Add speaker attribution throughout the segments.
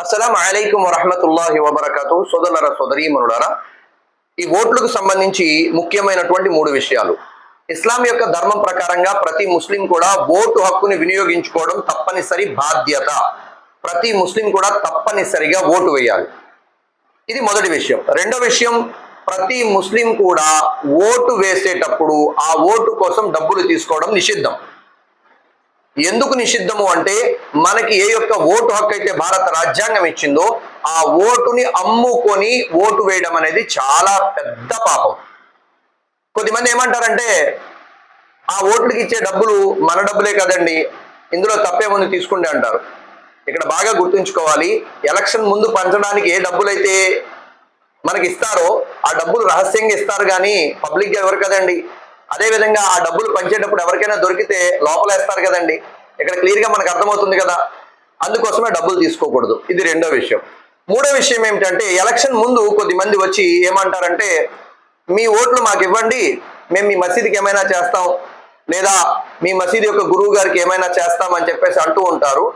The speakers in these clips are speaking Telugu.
Speaker 1: అస్సలం అలైకుం వరహమతుల్లాహి వబర్కతు సోదరులరా సోదరీమనులారా ఈ ఓట్లకు సంబంధించి ముఖ్యమైనటువంటి మూడు విషయాలు. ఇస్లాం యొక్క ధర్మం ప్రకారంగా ప్రతి ముస్లిం కూడా ఓటు హక్కుని వినియోగించుకోవడం తప్పనిసరి బాధ్యత. ప్రతి ముస్లిం కూడా తప్పనిసరిగా ఓటు వేయాలి. ఇది మొదటి విషయం. రెండో విషయం ప్రతి ముస్లిం కూడా ఓటు వేసేటప్పుడు ఆ ఓటు కోసం డబ్బులు తీసుకోవడం నిషిద్ధం. ఎందుకు నిషిద్ధము అంటే మనకి ఏ యొక్క ఓటు హక్కు అయితే భారత రాజ్యాంగం ఇచ్చిందో ఆ ఓటుని అమ్ముకొని ఓటు వేయడం అనేది చాలా పెద్ద పాపం. కొద్దిమంది ఏమంటారంటే ఆ ఓట్లకి ఇచ్చే డబ్బులు మన డబ్బులే కదండి ఇందులో తప్పేముంది తీసుకుంటే అంటారు. ఇక్కడ బాగా గుర్తుంచుకోవాలి ఎలక్షన్ ముందు పంచడానికి ఏ డబ్బులైతే మనకి ఇస్తారో ఆ డబ్బులు రహస్యంగా ఇస్తారు కానీ పబ్లిక్గా ఎవరు కదండి? అదే విధంగా ఆ డబ్బులు పంచేటప్పుడు ఎవరికైనా దొరికితే లోపల వేస్తారు కదండి. ఇక్కడ క్లియర్గా మనకు అర్థమవుతుంది కదా. అందుకోసమే డబ్బులు తీసుకోకూడదు. ఇది రెండో విషయం. మూడో విషయం ఏమిటంటే ఎలక్షన్ ముందు కొద్ది మంది వచ్చి ఏమంటారంటే మీ ఓట్లు మాకు ఇవ్వండి. మేము మీ మసీదుకి ఏమైనా చేస్తాం. లేదా మీ మసీదు యొక్క గురువు గారికి ఏమైనా చేస్తామని చెప్పేసి అంటూ ఉంటారు.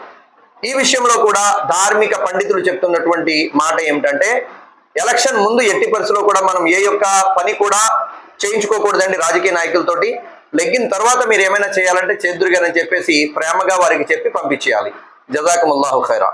Speaker 1: ఈ విషయంలో కూడా ధార్మిక పండితులు చెప్తున్నటువంటి మాట ఏమిటంటే ఎలక్షన్ ముందు ఎట్టి పరిస్థితుల్లో కూడా మనం ఏ యొక్క పని కూడా చేయించుకోకూడదండి రాజకీయ నాయకులతోటి. లెగ్గిన తర్వాత మీరు ఏమైనా చేయాలంటే చేద్దురుగానని చెప్పేసి ప్రేమగా వారికి చెప్పి పంపించేయాలి. జజాకముల్లాహు ఖైరా.